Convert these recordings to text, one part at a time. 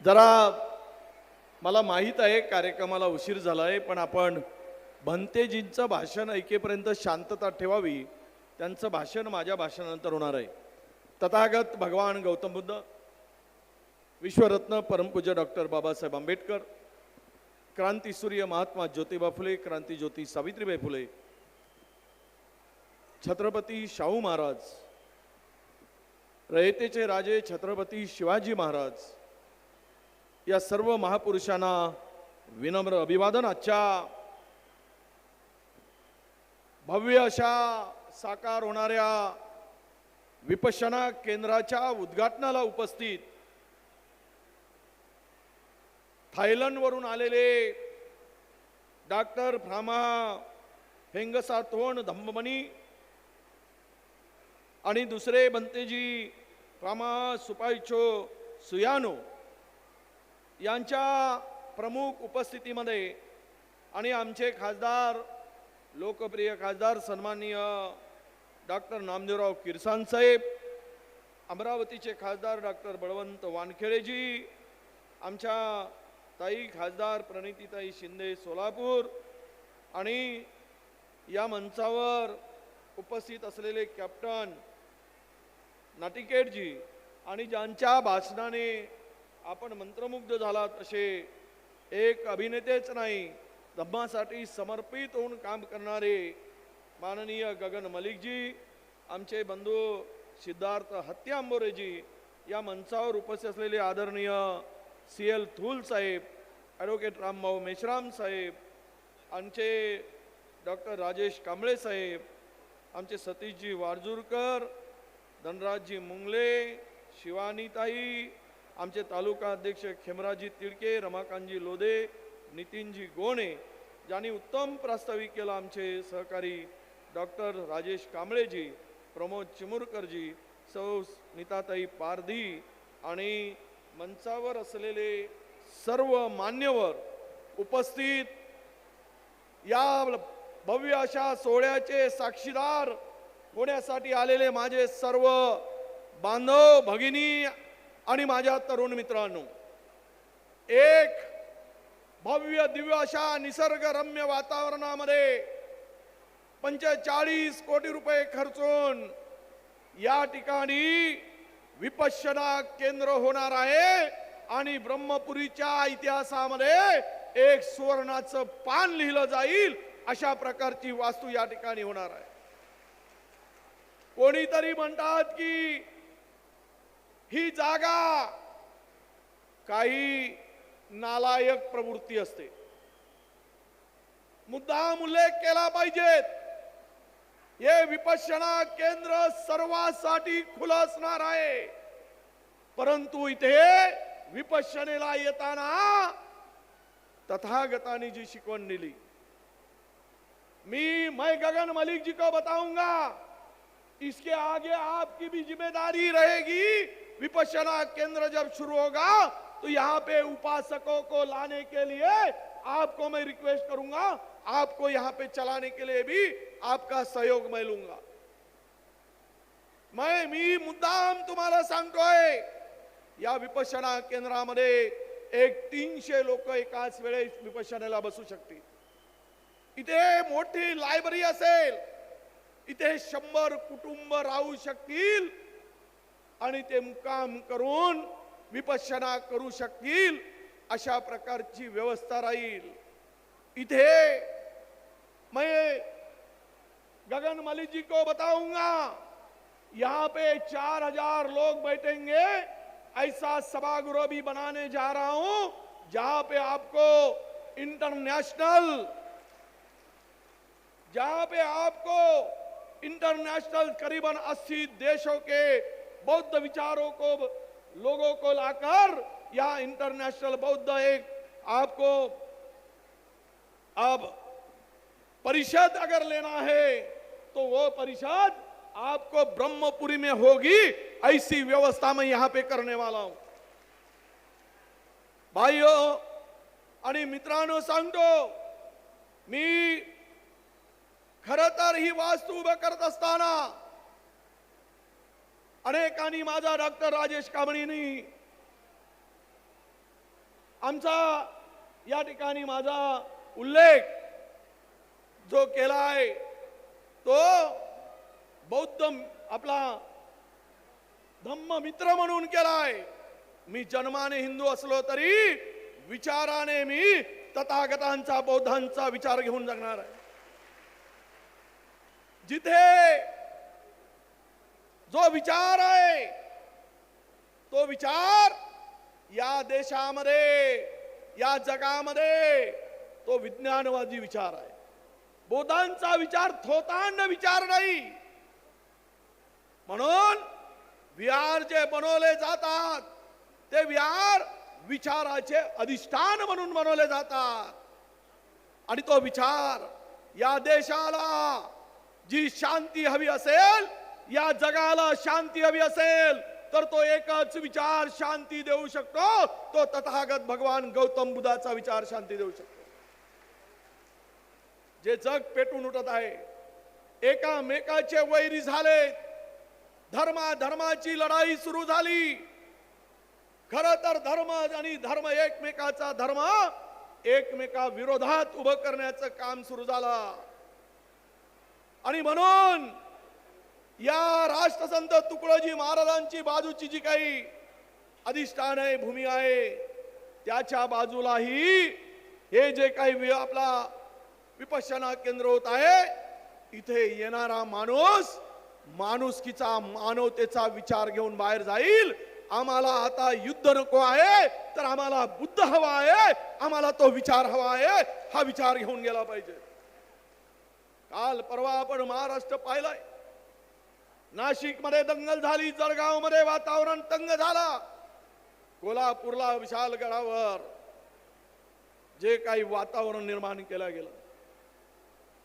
जरा मला माहीत आहे कार्यक्रमाला उशीर झाला आहे पण आपण भंतेजींचं भाषण ऐकेपर्यंत शांतता ठेवावी. त्यांचं भाषण माझ्या भाषणानंतर होणार आहे. तथागत भगवान गौतम बुद्ध विश्वरत्न परमपूज्य डॉक्टर बाबासाहेब आंबेडकर क्रांतीसूर्य महात्मा ज्योतिबा फुले क्रांती ज्योती सावित्रीबाई फुले छत्रपती शाहू महाराज रयतेचे राजे छत्रपती शिवाजी महाराज या सर्व महापुरुषांना विनम्र अभिवादन. आजच्या भव्य अशा साकार होणाऱ्या विपशना केंद्राच्या उद्घाटनाला उपस्थित थायलंडवरून आलेले डॉक्टर फ्रामा हेंगसाथोन धम्ममणी आणि दुसरे बनतेजी फ्रामा सुपायचो सुयानो यांच्या प्रमुख उपस्थितीमध्ये आणि आमचे खासदार लोकप्रिय खासदार सन्माननीय डॉक्टर नामदेवराव किरसान साहेब अमरावतीचे खासदार डॉक्टर बळवंत वानखेडेजी आमच्या ताई खासदार प्रणितीताई शिंदे सोलापूर आणि या मंचावर उपस्थित असलेले कॅप्टन नाटिकेटजी आणि ज्यांच्या भाषणाने आपण मंत्रमुग्ध झालात असे एक अभिनेतेच नाही धम्मासाठी समर्पित होऊन काम करणारे माननीय गगन मलिकजी आमचे बंधू सिद्धार्थ हत्यांबोरेजी या मंचावर उपस्थित असलेले आदरणीय सी एल थूल साहेब ॲडव्होकेट रामभाऊ मेश्राम साहेब आमचे डॉक्टर राजेश कांबळे साहेब आमचे सतीशजी वारजूरकर धनराजजी मुंगले शिवानीताई आमचे तालुका अध्यक्ष खेमराजी तिडके रमाकांतजी लोधे नितीनजी गोणे ज्यांनी उत्तम प्रास्ताविक केलं आमचे सहकारी डॉक्टर राजेश कांबळेजी प्रमोद चिमुरकरजी सौ नीताताई पारधी आणि मंचावर असलेले सर्व मान्यवर उपस्थित या भव्य अशा सोहळ्याचे साक्षीदार होण्यासाठी आलेले माझे सर्व बांधव भगिनी आणि माझ्या तरुण मित्रांनो एक भव्य दिव्य अशा निसर्गरम्य वातावरणामध्ये पंचेचाळीस कोटी रुपये खर्चून या ठिकाणी विपश्यना केंद्र होणार आहे आणि ब्रह्मपुरीच्या इतिहासामध्ये एक सुवर्णाचं पान लिहिलं जाईल अशा प्रकारची वास्तू या ठिकाणी होणार आहे. कोणीतरी म्हणतात की ही जागा काही नालायक प्रवृत्ती असते. मुद्दाम उल्लेख केला पाहिजेत. हे विपश्यना केंद्र सर्वांसाठी खुलं असणार आहे. परंतु इथे विपश्यनेला येताना तथागतानी जी शिकवण दिली. मी मैं गगन मलिक जी को बताऊंगा. इसके आगे आपकी भी जिम्मेदारी रहेगी। विपश्यना केंद्र जब शुरू होगा तो यहाँ पे उपासकों को लाने के लिए आपको मैं रिक्वेस्ट करूंगा। आपको यहाँ पे चलाने के लिए भी आपका सहयोग मैं लूंगा। मैं मी मुद्दाम तुम्हाला सांगतोय या विपश्यना केंद्रामध्ये एक तीनशे लोक एकाच वेळेस विपश्यनेला बसू शकतील। इथे मोठी लायब्ररी असेल इथे शंभर कुटुंब राहू शकतील आणि ते मुक्काम करून विपश्यना करू शकतील, अशा प्रकारची व्यवस्था राहील. इथे मैं गगन मलिक जी को बताऊँगा, यहाँ पे चार हज़ार लोग बैठेंगे, ऐसा सभागृह भी बनाने जा रहा हूँ, जहाँ पे आपको इंटरनेशनल जहाँ पे आपको इंटरनेशनल करीबन 80 देशों के बौद्ध विचारों को, लोगों को लाकर यहाँ इंटरनेशनल बौद्ध एक आपको अब परिषद अगर लेना है तो वो परिषद आपको ब्रह्मपुरी में होगी, ऐसी व्यवस्था मैं यहाँ पे करने वाला हूँ। भाइयों आणि मित्रांनो मी खर तर ही वास्तू उभं करत असताना अनेकांनी माझा डॉक्टर राजेश कांबळींनी आमचा या ठिकाणी माझा उल्लेख जो केला आहे तो बौद्ध आपला धम्म मित्र म्हणून केलाय. मी जन्माने हिंदू असलो तरी विचाराने मी तथागतांचा बौद्धांचा विचार घेऊन जगणार आहे. जिथे जो विचार आहे तो विचार या देशामध्ये या जगामध्ये तो विज्ञानवादी विचार आहे. बोधांचा विचार थोतांड विचार नाही. म्हणून विहार जे बनवले जातात ते विहार विचाराचे अधिष्ठान म्हणून बनवले जातात. आणि तो विचार या देशाला जी शांती हवी असेल या जगाला शांती हवी असेल तर तो एकच विचार शांती देऊ शकतो. तो तथागत भगवान गौतम बुद्धाचा विचार शांती देऊ शकतो. जे जग पेटून उठत आहे एकामेकाचे वैरी झाले धर्मा धर्माची लढाई सुरू झाली. खर तर धर्म आणि धर्म एकमेकाचा धर्म एकमेका विरोधात उभं करण्याचं काम सुरू झालं. आणि म्हणून या राष्ट्रसंत तुकडोजी महाराजांची बाजूची जी काही अधिष्ठान आहे भूमी आहे त्याच्या बाजूलाही हे जे काही आपला विपश्यना केंद्र होत आहे इथे येणारा माणूस माणुसकीचा मानवतेचा विचार घेऊन बाहेर जाईल. आम्हाला आता युद्ध नको आहे तर आम्हाला बुद्ध हवा आहे आम्हाला तो विचार हवा आहे हा विचार घेऊन गेला पाहिजे. काल परवा आपण महाराष्ट्र पाहिलाय. नाशिकमध्ये दंगल झाली जळगावमध्ये वातावरण तंग झाला. कोल्हापूरला विशालगडावर जे काही वातावरण निर्माण केलं गेलं.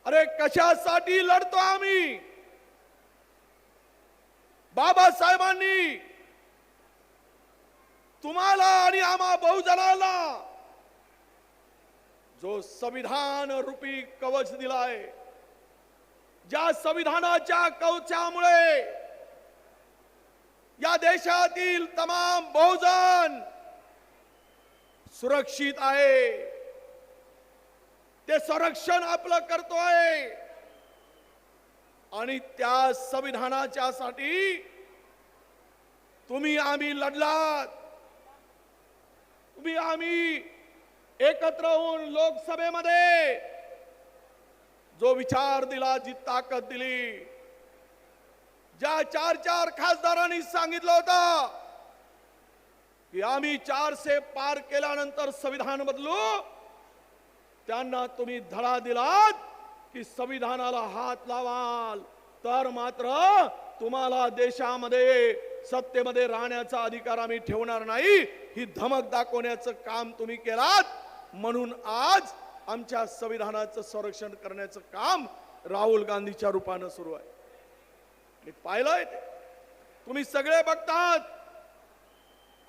अरे कशासाठी लढतो आम्ही? बाबासाहेबांनी तुम्हाला आणि आम्हा बहुजनाला जो संविधान रूपी कवच दिलाय ज्या संविधानाच्या कवचामुळे या देशातील तमाम बहुजन सुरक्षित आहे ते संरक्षण आपलं करतोय आणि त्या संविधानाच्या साठी तुम्ही आम्ही लढलात. तुम्ही आम्ही एकत्र होऊन लोकसभेमध्ये जो विचार दिला जी ताकद दिली. ज्या चार चार खासदारांनी सांगितलं होतं की आम्ही चारशे पार केल्यानंतर संविधान बदलू त्यांना तुम्ही धडा दिलात की संविधानाला हात लावाल. तर मात्र तुम्हाला देशामध्ये सत्तेमध्ये राहण्याचा अधिकार आम्ही ठेवणार नाही. ही धमक दाखवण्याचं काम तुम्ही केलात. म्हणून आज आमच्या संविधानाचं संरक्षण करण्याचं काम राहुल गांधीच्या रूपानं सुरू आहे. मी पाहिलंय तुम्ही सगळे बघतात.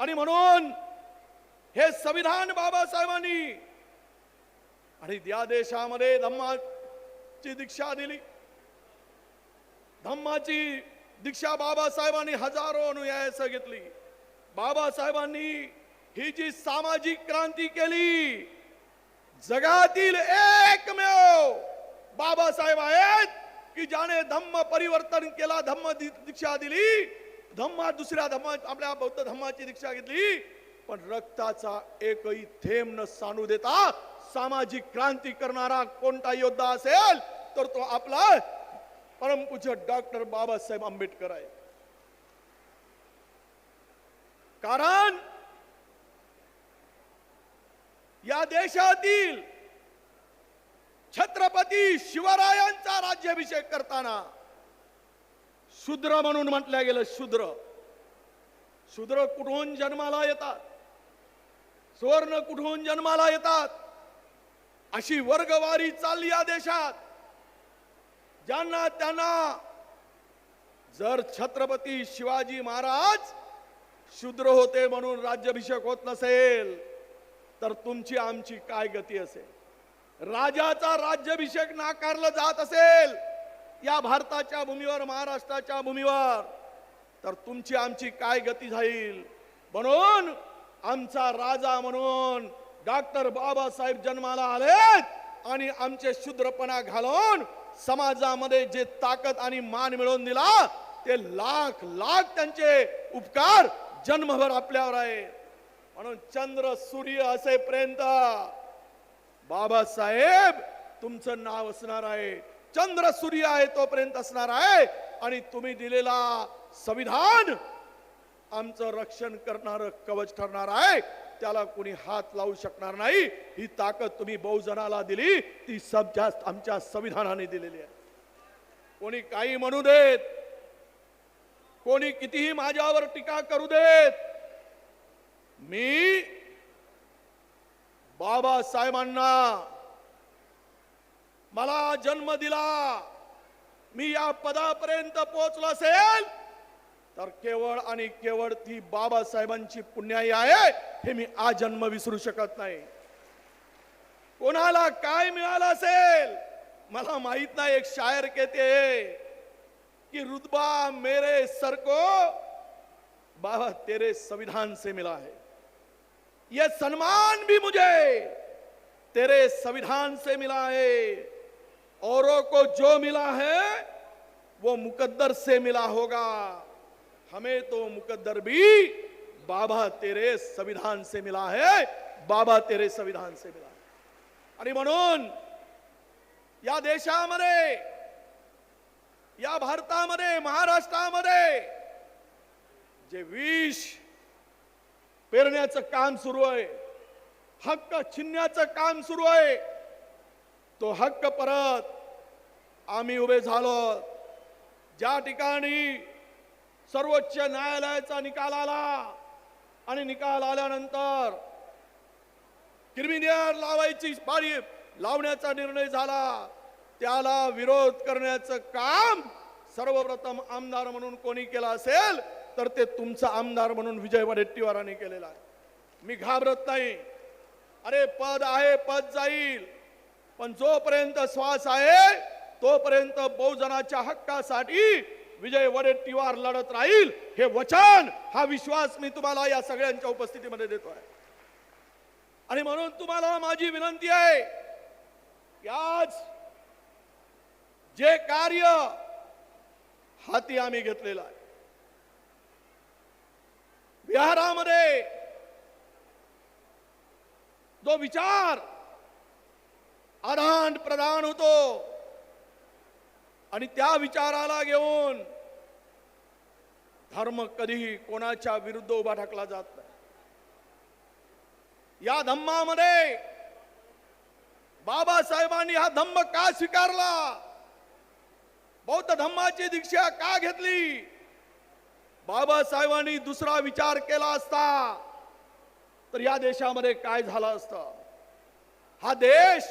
आणि म्हणून हे संविधान बाबासाहेबांनी आणि या देशामध्ये धम्माची दीक्षा दिली. धम्माची दीक्षा बाबासाहेबांनी हजारो अनुयायास घेतली. बाबासाहेबांनी ही जी सामाजिक क्रांती केली जगातील एकमेव बाबासाहेब आहेत की ज्याने धम्म परिवर्तन केला धम्म दीक्षा दिली धम्मा दुसऱ्या धम्मा आपल्या बौद्ध धम्माची दीक्षा घेतली पण रक्ताचा एकही थेंब न सांडू देता सामाजिक क्रांती करणारा कोणता योद्धा असेल तर तो आपला परमपूज्य डॉक्टर बाबासाहेब आंबेडकर आहे. कारण या देशातील छत्रपती शिवरायांचा राज्याभिषेक करताना शूद्र म्हणून म्हटलं गेलं शूद्र. शूद्र कुठून जन्माला येतात? सुवर्ण कुठून जन्माला येतात? अशी वर्गवारी चालली या देशात. ज्यांना त्यांना जर छत्रपती शिवाजी महाराज शूद्र होते म्हणून राज्याभिषेक होत नसेल तर तुमची आमची काय गती असेल? राजाचा राज्याभिषेक नाकारला जात असेल या भारताच्या भूमीवर महाराष्ट्राच्या भूमीवर तर तुमची आमची काय गती जाईल? म्हणून आमचा राजा म्हणून डॉक्टर बाबासाहेब जन्माला आले आणि आमचे शूद्रपणा घालून समाजामध्ये जे ताकद आणि मान मिळवून दिला ते लाख लाख त्यांचे उपकार जन्मभर आपल्यावर आहे म्हणून चंद्र सूर्य असेपर्यंत. बाबासाहेब तुमचं नाव असणार आहे. चंद्र सूर्य आहे तोपर्यंत असणार आहे. आणि तुम्ही दिलेला संविधान आमचं रक्षण करणार कवच ठरणार आहे. त्याला कोणी हात लावू शकणार नाही. ही ताकद तुम्ही बहुजनाला दिली ती सब जास्त आमच्या संविधानाने दिलेली आहे. कोणी काही म्हणू देत कोणी कितीही माझ्यावर टीका करू देत मी बाबासाहेबांना मला जन्म दिला. मी या पदापर्यंत पोहोचलो असेल तर केवळ आणि केवळ ती बाबासाहेबांची पुण्याई आहे हे मी आजन्म विसरू शकत नाही. कोणाला काय मिळालं असेल मला माहीत नाही. एक शायर कहते कि रुतबा मेरे सर को बाबा तेरे संविधान से मिला है. ये सम्मान भी मुझे तेरे संविधान से मिला है। औरों को जो मिला है, वो मुकद्दर से मिला होगा। हमें तो मुकद्दर भी बाबा तेरे संविधान से मिला है। बाबा तेरे संविधान से मिला है। आणि म्हणून या देशा देशामध्ये या भारतामध्ये महाराष्ट्रामध्ये जे विष पेरण्याचं काम सुरू आहे. हक्क छिन्याचं काम सुरू आहे. तो हक्क परत आम्ही उभे झालो. ज्या ठिकाणी सर्वोच्च न्यायालयाचा निकाल आला आणि निकाल आल्यानंतर क्रिमिनियर लावायची बारी लावण्याचा निर्णय झाला. त्याला विरोध करण्याचं काम सर्वप्रथम आमदार म्हणून कोणी केलं असेल? तर ते तुमचा आमदार म्हणून विजय वडेट्टीवारांनी केलेला आहे. मी घाबरत नाही. अरे पद आहे पद जाईल. पण जोपर्यंत श्वास आहे तोपर्यंत बहुजनाच्या हक्कासाठी विजय वडेट्टीवार लढत राहील हे वचन हा विश्वास मी तुम्हाला या सगळ्यांच्या उपस्थितीमध्ये देतो आहे. आणि म्हणून तुम्हाला माझी विनंती आहे की आज जे कार्य हाती आम्ही घेतलेलं आहे. विहारामध्ये जो विचार आदान प्रदान होतो आणि त्या विचाराला घेऊन धर्म कधीही कोणाच्या विरुद्ध उभा ठाकला जात नाही. या धम्मामध्ये बाबासाहेबांनी हा धम्म का स्वीकारला? बौद्ध धम्माची दीक्षा का घेतली? बाबासाहेबांनी दुसरा विचार केला असता तर या देशामध्ये काय झालं असतं? हा देश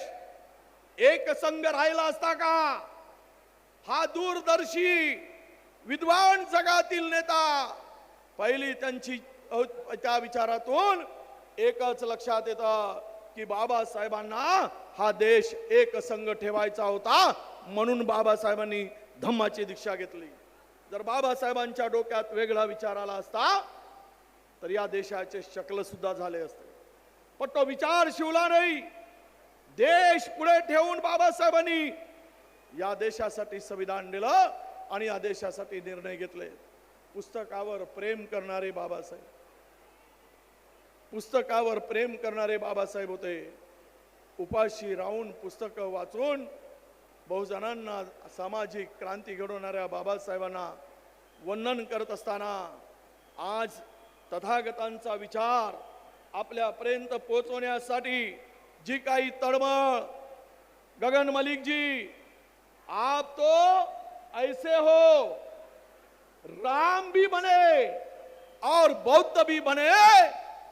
एक संघ राहिला असता का? हा दूरदर्शी विद्वान जगातील नेता पहिली त्यांची त्या विचारातून एकच लक्षात येतं की बाबासाहेबांना हा देश एक संघ ठेवायचा होता म्हणून बाबासाहेबांनी धम्माची दीक्षा घेतली. जर बाबासाहेबांच्या डोक्यात वेगळा विचार आला असता तर या देशाचे शकल सुद्धा झाले असते. पण तो विचार शिवला नाही. देश पुढे ठेवून बाबासाहेबांनी या देशासाठी संविधान दिलं आणि या देशासाठी निर्णय घेतले. पुस्तकावर प्रेम करणारे बाबासाहेब. पुस्तकावर प्रेम करणारे बाबासाहेब होते. उपाशी राहून पुस्तकं वाचून बहुजनांना सामाजिक क्रांती घडवणाऱ्या बाबासाहेबांना वंदन करत असताना आज तथागतांचा विचार आपल्यापर्यंत पोचवण्यासाठी जी काही तळमळ गगन मलिकजी आप तो ऐसे हो राम भी बने और बौद्ध भी बने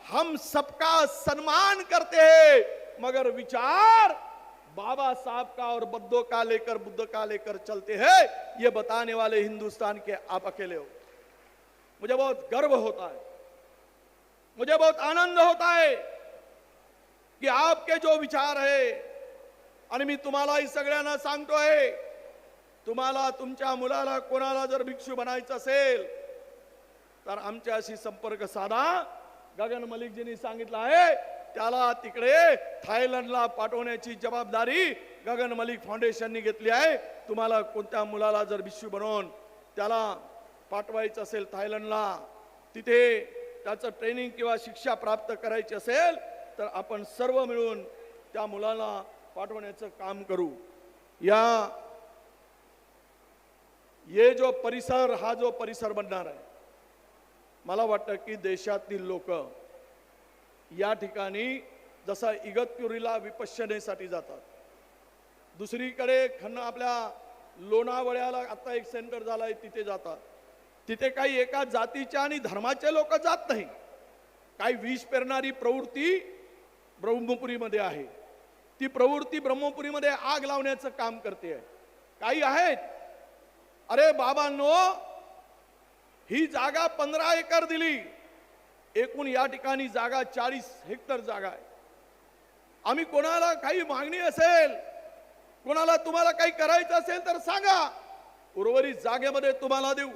हम सबका सम्मान करते हैं। मगर विचार बाबा साहब का और बुद्धों का लेकर बुद्ध का लेकर चलते हैं ये बताने वाले हिंदुस्तान के आप अकेले हो। मुझे बहुत गर्व होता है मुझे बहुत आनंद होता है की आपके जो विचार आहे आणि मी तुम्हालाही सगळ्यांना सांगतोय तुम्हाला तुमच्या मुलाला कोणाला जर भिक्षू बनायचं असेल तर आमच्याशी संपर्क साधा गगन मलिकजींनी सांगितलं आहे त्याला तिकडे थायलंडला पाठवण्याची जबाबदारी गगन मलिक फाउंडेशननी घेतली आहे. तुम्हाला कोणत्या मुलाला जर बिशू बनवून त्याला पाठवायचं असेल थायलंडला तिथे त्याचं ट्रेनिंग किंवा शिक्षा प्राप्त करायची असेल तर आपण सर्व मिळून त्या मुलाला पाठवण्याचं काम करू. या ये जो परिसर हा जो परिसर बनणार आहे मला वाटतं की देशातील लोक या ठिकाणी जसा इगतपुरीला विपश्यनेसाठी जातात. दुसरीकडे खन्न आपल्या लोणावळ्याला आता एक सेंटर झाला आहे तिथे जातात. तिथे काही एका जातीच्या आणि धर्माचे लोक जात नाही. काही विष पेरणारी प्रवृत्ती ब्रह्मपुरीमध्ये आहे. ती प्रवृत्ती ब्रह्मपुरीमध्ये आग लावण्याचं काम करते. काही आहेत. अरे बाबांनो ही जागा पंधरा एकर दिली. एकूण या ठिकाणी जागा चाळीस हेक्टर जागा आहे. आम्ही कोणाला काही मागणी असेल कोणाला तुम्हाला काही करायचं असेल तर सांगा. उर्वरित जागेमध्ये तुम्हाला देऊ.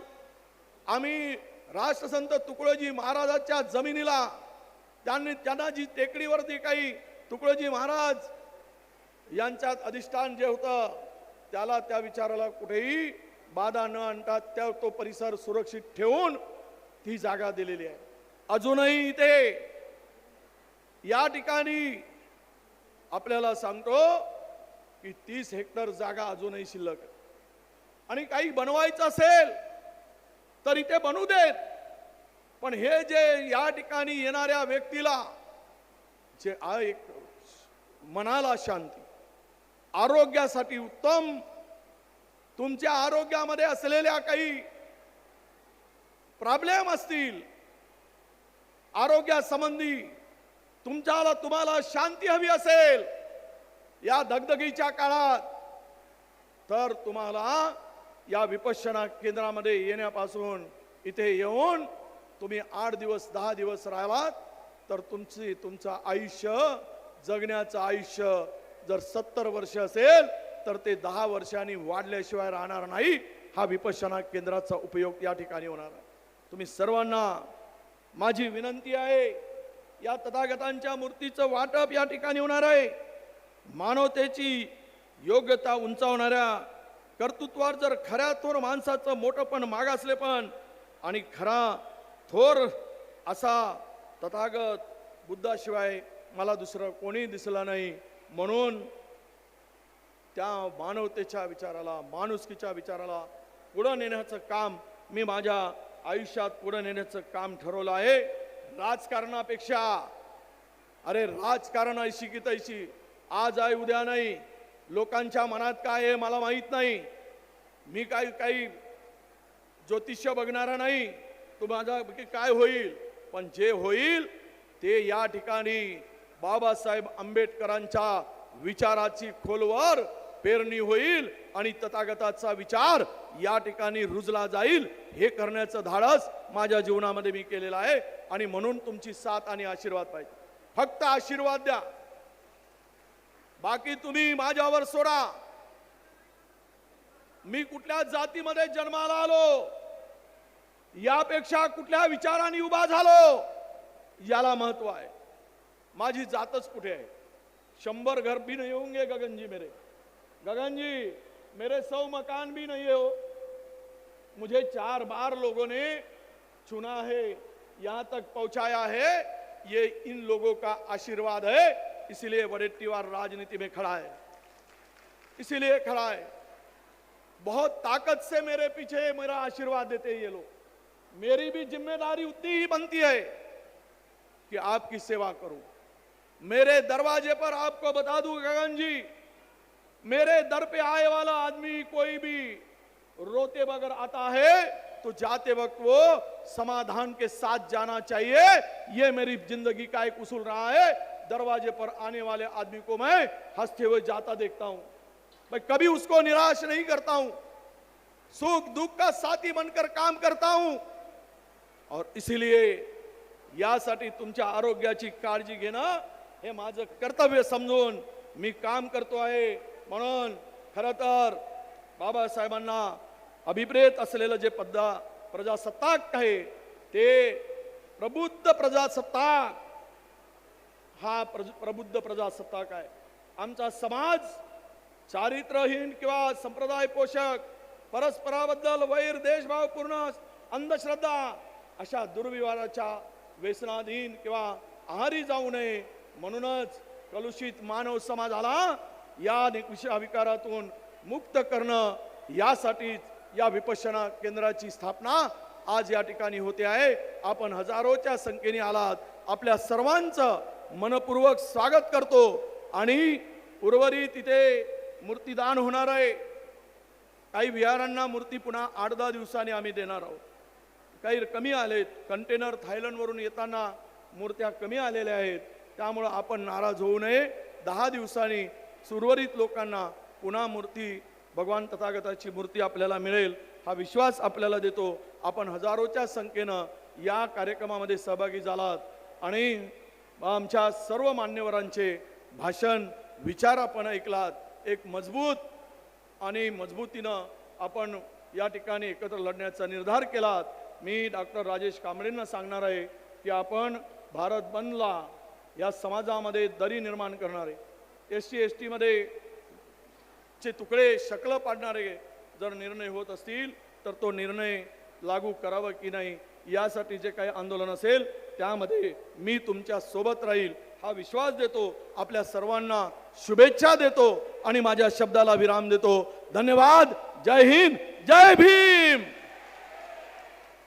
आम्ही राष्ट्रसंत तुकडोजी महाराजाच्या जमिनीला त्यांनी त्यांना जी टेकडीवरती काही तुकडोजी महाराज यांच्यात अधिष्ठान जे होतं त्याला त्या विचाराला कुठेही बाधा न आणता त्या तो परिसर सुरक्षित ठेवून ती जागा दिलेली आहे. अजूनही इथे या ठिकाणी आपल्याला सांगतो की तीस हेक्टर जागा अजूनही शिल्लक आणि काही बनवायचं असेल तर इथे बनवू देत. पण हे जे या ठिकाणी येणाऱ्या व्यक्तीला जे एक मनाला शांती आरोग्यासाठी उत्तम तुमच्या आरोग्यामध्ये असलेल्या काही प्रॉब्लेम असतील आरोग्यासंबंधी तुमच्याला तुम्हाला शांती हवी असेल या दगदगीच्या काळात तर तुम्हाला या विपश्यना केंद्रामध्ये येण्यापासून इथे येऊन तुम्ही आठ दिवस दहा दिवस राहिलात तर तुमची तुमचं आयुष्य जगण्याचं आयुष्य जर सत्तर वर्ष असेल तर ते दहा वर्षांनी वाढल्याशिवाय राहणार नाही. हा विपश्यना केंद्राचा उपयोग या ठिकाणी होणार आहे. तुम्ही सर्वांना माझी विनंती आहे या तथागतांच्या मूर्तीचं वाटप या ठिकाणी होणार आहे. मानवतेची योग्यता उंचावणाऱ्या कर्तृत्वावर जर खऱ्या थोर माणसाचं मोठंपण मागासलेपण आणि खरा थोर असा तथागत बुद्धाशिवाय मला दुसरं कोणी दिसला नाही. म्हणून त्या मानवतेच्या विचाराला माणुसकीच्या विचाराला पुढं नेण्याचं काम मी माझ्या आयुष्यात पुढं नेण्याचं काम ठरवलं आहे. राजकारणापेक्षा अरे राजकारण ऐशी की तैशी आज आहे उद्या नाही. लोकांच्या मनात काय आहे मला माहीत नाही. मी काही काही ज्योतिष्य बघणारा नाही. तू माझा काय होईल? पण जे होईल ते या ठिकाणी बाबासाहेब आंबेडकरांच्या विचाराची खोलवर पेरणी होईल आणि तथागताचा विचार या ठिकाणी रुजला जाईल हे करण्याचं धाडस माझ्या जीवनामध्ये मी केलेलं आहे आणि म्हणून तुमची साथ आणि आशीर्वाद पाहिजे. फक्त आशीर्वाद द्या. बाकी तुम्ही माझ्यावर सोडा. मी कुठल्या जातीमध्ये जन्माला आलो यापेक्षा कुठल्या विचाराने उभा झालो याला महत्त्व आहे. माझी जातच कुठे आहे? शंभर घर भी येऊन होंगे गगनजी मेरे. गगन जी, मेरे सौ मकान भी नहीं हो मुझे चार बार लोगों ने चुना है, यहाँ तक पहुँचाया है। ये इन लोगों का आशीर्वाद है, इसीलिए वडेट्टीवार राजनीति में खड़ा है। इसीलिए खड़ा है। बहुत ताकत से मेरे पीछे मेरा आशीर्वाद देते हैं ये लोग। मेरी भी ज़िम्मेदारी उतनी ही बनती है कि आपकी सेवा करूँ। मेरे दरवाजे पर आपको बता दूँ, गगन जी मेरे दर पे आए वाला आदमी कोई भी रोते बगैर आता है तो जाते वक्त वो समाधान के साथ जाना चाहिए। ये मेरी ज़िंदगी का एक उसूल रहा है। दरवाजे पर आने वाले आदमी को मैं हँसते हुए जाता देखता हूँ। मैं कभी उसको निराश नहीं करता हूँ। सुख दुख का साथी बनकर काम करता हूँ। और इसीलिए यासाठी तुमच्या आरोग्याची काळजी घेणं हे कर्तव्य समजून मी काम करतो आहे. म्हणून खरं तर बाबासाहेबांना अभिप्रेत असलेलं जे पद्धा प्रजासत्ताक आहे ते प्रबुद्ध प्रजासत्ताक हा प्रज- प्रबुद्ध प्रजासत्ताक आहे. आमचा समाज चारित्रहीन किंवा संप्रदाय पोषक परस्पराबद्दल वैर देशभावपूर्ण अंधश्रद्धा अशा दुर्व्यवहाराच्या व्यसनाधीन किंवा आहारी जाऊ नये म्हणूनच कलुषित मानव समाजाला या नि- विकारातून मुक्त करणं यासाठीच या विपश्यना केंद्राची स्थापना आज या ठिकाणी होते आहे. आपण हजारोच्या संख्येने आलात. आपल्या सर्वांचं मनपूर्वक स्वागत करतो आणि उर्वरित तिथे मूर्तीदान होणार आहे. काही विहारांना मूर्ती पुन्हा आठ दहा दिवसांनी आम्ही देणार आहोत. काही कमी आलेत. कंटेनर थायलंडवरून येताना मूर्त्या कमी आलेल्या आहेत. त्यामुळं आपण नाराज होऊ नये. दहा दिवसांनी सुरवरित लोकांना पुन्हा मूर्ती भगवान तथागताची मूर्ती आपल्याला मिळेल हा विश्वास आपल्याला देतो. आपण हजारोच्या संख्येनं या कार्यक्रमामध्ये सहभागी झालात. आणि आमच्या सर्व मान्यवरांचे भाषण विचार आपण ऐकलात. एक मजबूत आणि मजबूतीनं आपण या ठिकाणी एकत्र लढण्याचा निर्धार केलात. मी डॉक्टर राजेश कांबळेंना सांगणार आहे की आपण भारत बंदला या समाजामध्ये दरी निर्माण करणारे एस टी एस टीमध्ये चे तुकडे शकलं पाडणारे जर निर्णय होत असतील तर तो निर्णय लागू करावा की नाही यासाठी जे काही आंदोलन असेल त्यामध्ये मी तुमच्यासोबत राहील हा विश्वास देतो आपल्या सर्वांना शुभेच्छा देतो आणि माझ्या शब्दाला विराम देतो. धन्यवाद. जय हिंद. जय भीम.